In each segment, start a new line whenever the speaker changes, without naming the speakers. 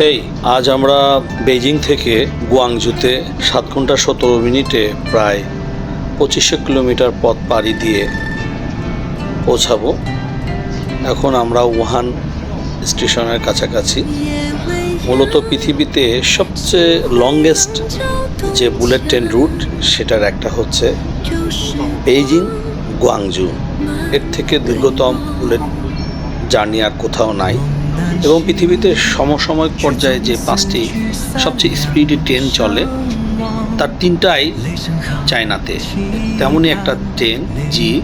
হেই, আজ আমরা বেজিং থেকে গুয়াংজুতে সাত ঘণ্টা সতেরো মিনিটে প্রায় পঁচিশশো কিলোমিটার পথ পাড়ি দিয়ে পৌঁছাবো। এখন আমরা উহান স্টেশনের কাছাকাছি। মূলত পৃথিবীতে সবচেয়ে লংগেস্ট যে বুলেট ট্রেন রুট সেটার একটা হচ্ছে বেইজিং গুয়াংজু এর থেকে দীর্ঘতম বুলেট জার্নি আর কোথাও নাই। এবং পৃথিবীতে সমসাময়িক পর্যায়ে যে পাঁচটি সবচেয়ে স্পিডি ট্রেন চলে, তার তিনটাই চায়নাতে। তেমনই একটা ট্রেন জি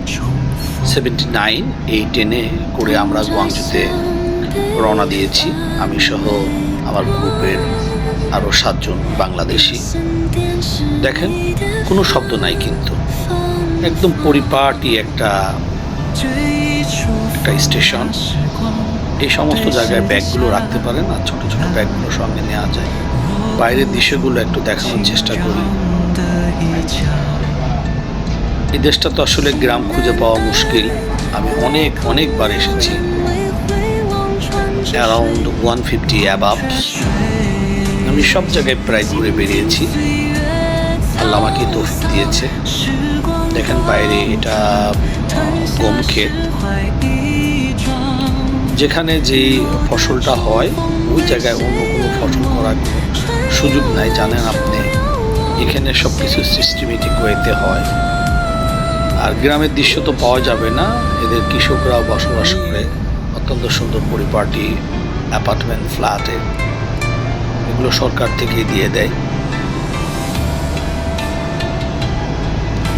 সেভেন্টি নাইন এই ট্রেনে করে আমরা গুয়াংজুতে রওনা দিয়েছি। আমি সহ আমার গ্রুপের আরও সাতজন বাংলাদেশি। দেখেন, কোনো শব্দ নাই কিন্তু। একদম পরিপাটি একটা একটা স্টেশন। এই সমস্ত জায়গায় ব্যাগগুলো রাখতে পারেন আর ছোটো ছোটো ব্যাগগুলো সঙ্গে নেওয়া যায়। বাইরের দৃশ্যগুলো একটু দেখানোর চেষ্টা করি। এই দেশটা তো আসলে গ্রাম খুঁজে পাওয়া মুশকিল। আমি অনেক, অনেকবার এসেছি। অ্যারাউন্ড ওয়ান ফিফটি অ্যাবাভ আমি সব জায়গায় প্রায় ঘুরে বেরিয়েছি। আল্লাহ আমাকে তৌফিক দিয়েছে। দেখেন বাইরে এটা গম ক্ষেত যেখানে যে ফসলটা হয়, ওই জায়গায় অন্য কোনো ফসল করার সুযোগ নাই, জানেন আপনি। এখানে সব কিছু সিস্টেমেটিক ওয়েতে হয়। আর গ্রামের দৃশ্য তো পাওয়া যাবে না। এদের কৃষকরাও বসবাস করে অত্যন্ত সুন্দর পরিপাটি অ্যাপার্টমেন্ট ফ্ল্যাটে এগুলো সরকার থেকে দিয়ে দেয়।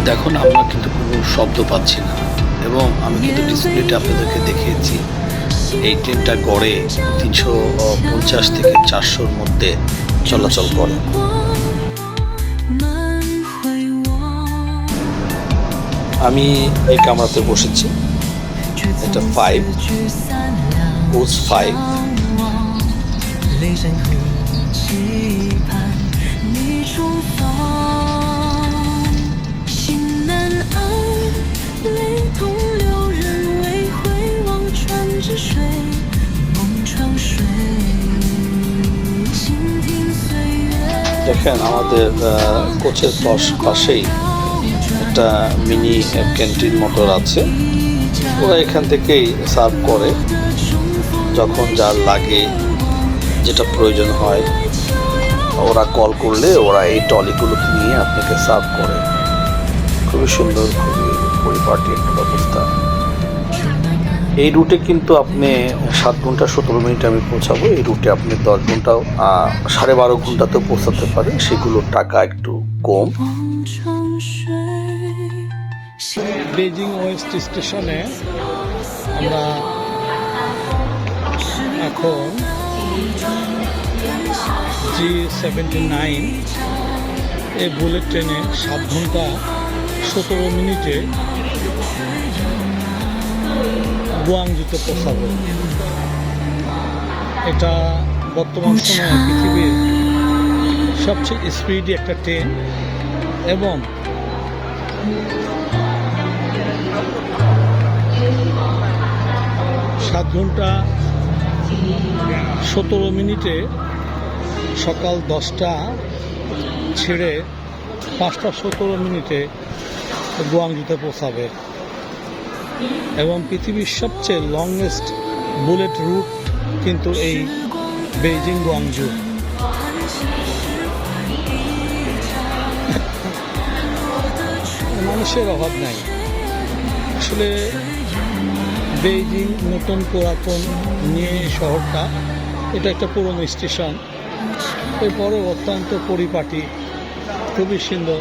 দেখুন, আমরা কিন্তু কোনো শব্দ পাচ্ছি না। এবং আমি কিন্তু ডিসপ্লেতে আপনাদেরকে দেখিয়েছি। এই ট্রেনটা গড়ে তিনশো পঞ্চাশ থেকে চারশোর মধ্যে চলাচল করে। আমি এই কামরাতে বসেছি। এটা ফাইভ ফাইভ দেখেন আমাদের কোচের পাশ- পাশেই একটা মিনি ক্যান্টিন মোটর আছে। ওরা এখান থেকেই সার্ভ করে। যখন যার লাগে, যেটা প্রয়োজন হয়, ওরা কল করলে ওরা এই টলিগুলোকে নিয়ে আপনাকে সার্ভ করে। খুবই সুন্দর, খুবই পরিপাটি একটা ব্যবস্থা। এই রুটে কিন্তু আপনি সাত ঘণ্টা সতেরো মিনিটে আমি পৌঁছাবো। এই রুটে আপনি দশ ঘণ্টা সাড়ে বারো ঘন্টাতেও পৌঁছাতে পারেন। সেগুলোর টাকা একটু কম। বেজিং ওয়েস্ট স্টেশনে আমরা এখন জি সেভেন্টি নাইন এই বুলেট ট্রেনে সাত ঘণ্টা সতেরো মিনিটে গুয়াংজুতে পৌঁছাবো এটা বর্তমান সময়ে পৃথিবীর সবচেয়ে স্পিডি একটা ট্রেন এবং সাত ঘণ্টা সতেরো মিনিটে সকাল দশটা ছেড়ে পাঁচটা সতেরো মিনিটে গুয়াংজুতে পৌঁছাবে। এবং পৃথিবীর সবচেয়ে লংয়েস্ট বুলেট রুট কিন্তু এই বেইজিং গুয়াংজু মানুষের অভাব নাই। আসলে বেইজিং নতুন পুরাতন নিয়ে শহরটা, এটা একটা পুরনো স্টেশন। এরপরে অত্যন্ত পরিপাটি, খুবই সুন্দর।